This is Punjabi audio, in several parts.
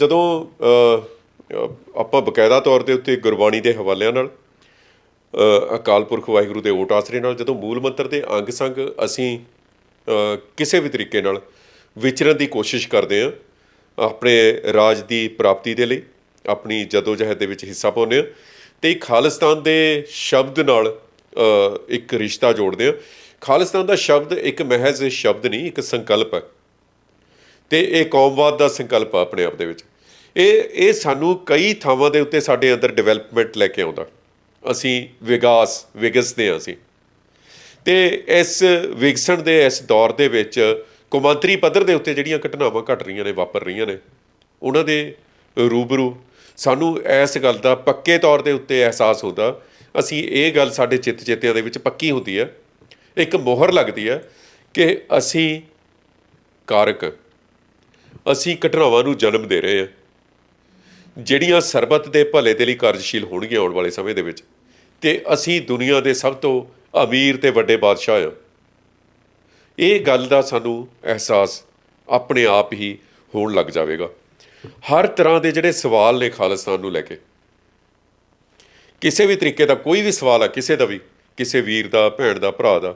ਜਦੋਂ ਆਪਾਂ ਬਕਾਇਦਾ ਤੌਰ ਦੇ ਉੱਤੇ ਗੁਰਬਾਣੀ ਦੇ ਹਵਾਲਿਆਂ ਨਾਲ ਅਕਾਲ ਪੁਰਖ ਵਾਹਿਗੁਰੂ ਦੇ ਓਟ ਆਸਰੇ ਨਾਲ ਜਦੋਂ ਮੂਲ ਮੰਤਰ ਦੇ ਅੰਗ ਸੰਗ ਅਸੀਂ ਕਿਸੇ ਵੀ ਤਰੀਕੇ ਨਾਲ ਵਿਚਰਨ ਦੀ ਕੋਸ਼ਿਸ਼ ਕਰਦੇ ਹਾਂ, ਆਪਣੇ ਰਾਜ ਦੀ ਪ੍ਰਾਪਤੀ ਦੇ ਲਈ, ਆਪਣੀ ਜਦੋਜਹਿਦ ਦੇ ਵਿੱਚ ਹਿੱਸਾ ਪਾਉਂਦੇ ਹਾਂ ਤੇ ਖਾਲਿਸਤਾਨ ਦੇ ਸ਼ਬਦ ਨਾਲ ਇੱਕ ਰਿਸ਼ਤਾ ਜੋੜਦੇ ਹਾਂ। ਖਾਲਿਸਤਾਨ ਦਾ ਸ਼ਬਦ ਇੱਕ ਮਹਿਜ਼ ਸ਼ਬਦ ਨਹੀਂ, ਇੱਕ ਸੰਕਲਪ ਹੈ। ਤੇ ਇਹ ਕੌਮਵਾਦ ਦਾ ਸੰਕਲਪ ਆ ਆਪਣੇ ਆਪ ਦੇ ਵਿੱਚ। ਇਹ ਇਹ ਸਾਨੂੰ ਕਈ ਥਾਵਾਂ ਦੇ ਉੱਤੇ ਸਾਡੇ ਅੰਦਰ ਡਿਵੈਲਪਮੈਂਟ ਲੈ ਕੇ ਆਉਂਦਾ। ਅਸੀਂ ਵਿਕਾਸ ਵਿਗਸਦੇ ਹਾਂ ਅਸੀਂ। ਤੇ ਇਸ ਵਿਗਸਣ ਦੇ, ਇਸ ਦੌਰ ਦੇ ਵਿੱਚ ਕੌਮਾਂਤਰੀ ਪੱਧਰ ਦੇ ਉੱਤੇ ਜਿਹੜੀਆਂ ਘਟਨਾਵਾਂ ਘਟ ਰਹੀਆਂ ਨੇ, ਵਾਪਰ ਰਹੀਆਂ ਨੇ, ਉਹਨਾਂ ਦੇ ਰੂਬਰੂ ਸਾਨੂੰ ਇਸ ਗੱਲ ਦਾ ਪੱਕੇ ਤੌਰ ਦੇ ਉੱਤੇ ਅਹਿਸਾਸ ਹੁੰਦਾ। ਅਸੀਂ ਇਹ ਗੱਲ ਸਾਡੇ ਚਿੱਤ ਚੇਤਿਆਂ ਦੇ ਵਿੱਚ ਪੱਕੀ ਹੁੰਦੀ ਹੈ। ਇੱਕ ਮੋਹਰ ਲੱਗਦੀ ਹੈ ਕਿ ਅਸੀਂ ਕਾਰਕ, ਅਸੀਂ ਘਟਨਾਵਾਂ ਨੂੰ ਜਨਮ ਦੇ ਰਹੇ ਹਾਂ। ਜਿਹੜੀਆਂ ਸਰਬੱਤ ਦੇ ਭਲੇ ਦੇ ਲਈ ਕਾਰਜਸ਼ੀਲ ਹੋਣਗੀਆਂ ਆਉਣ ਵਾਲੇ ਸਮੇਂ ਦੇ ਵਿੱਚ, ਤੇ ਅਸੀਂ ਦੁਨੀਆ ਦੇ ਸਭ ਤੋਂ ਅਮੀਰ ਤੇ ਵੱਡੇ ਬਾਦਸ਼ਾਹ ਹਾਂ ਇਹ ਗੱਲ ਦਾ ਸਾਨੂੰ ਅਹਿਸਾਸ ਆਪਣੇ ਆਪ ਹੀ ਹੋਣ ਲੱਗ ਜਾਵੇਗਾ। ਹਰ ਤਰ੍ਹਾਂ ਦੇ ਜਿਹੜੇ ਸਵਾਲ ਨੇ ਖਾਲਿਸਤਾਨ ਨੂੰ ਲੈ ਕੇ, ਕਿਸੇ ਵੀ ਤਰੀਕੇ ਦਾ ਕੋਈ ਵੀ ਸਵਾਲ ਆ, ਕਿਸੇ ਦਾ ਵੀ, ਕਿਸੇ ਵੀਰ ਦਾ, ਭੈਣ ਦਾ, ਭਰਾ ਦਾ,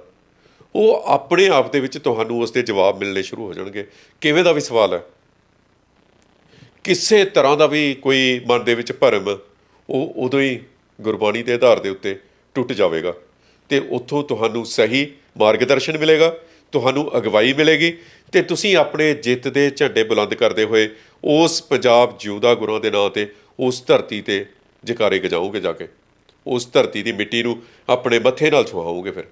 ਉਹ ਆਪਣੇ ਆਪ ਦੇ ਵਿੱਚ ਤੁਹਾਨੂੰ ਉਸ ਦੇ ਜਵਾਬ ਮਿਲਣੇ ਸ਼ੁਰੂ ਹੋ ਜਾਣਗੇ। ਕਿਵੇਂ ਦਾ ਵੀ ਸਵਾਲ ਹੈ ਕਿਸੇ ਤਰ੍ਹਾਂ ਦਾ ਵੀ ਕੋਈ ਮਨ ਦੇ ਵਿੱਚ ਭਰਮ, ਉਹ ਉਦੋਂ ਹੀ ਗੁਰਬਾਣੀ ਦੇ ਆਧਾਰ ਦੇ ਉੱਤੇ ਟੁੱਟ ਜਾਵੇਗਾ ਤੇ ਉੱਥੋਂ ਤੁਹਾਨੂੰ ਸਹੀ ਮਾਰਗਦਰਸ਼ਨ ਮਿਲੇਗਾ, ਤੁਹਾਨੂੰ ਅਗਵਾਈ ਮਿਲੇਗੀ ਤੇ ਤੁਸੀਂ ਆਪਣੇ ਜਿੱਤ ਦੇ ਝੰਡੇ ਬੁਲੰਦ ਕਰਦੇ ਹੋਏ ਉਸ ਪੰਜਾਬ ਜਿਉਂਦਾ ਗੁਰਾਂ ਦੇ ਨਾਂ ਤੇ ਉਸ ਧਰਤੀ ਤੇ ਜਕਾਰੇ ਗਜਾਓਗੇ ਜਾ ਕੇ। ਉਸ ਧਰਤੀ ਦੀ ਮਿੱਟੀ ਨੂੰ ਆਪਣੇ ਮੱਥੇ ਨਾਲ ਛੁਹਾਓਗੇ ਫਿਰ।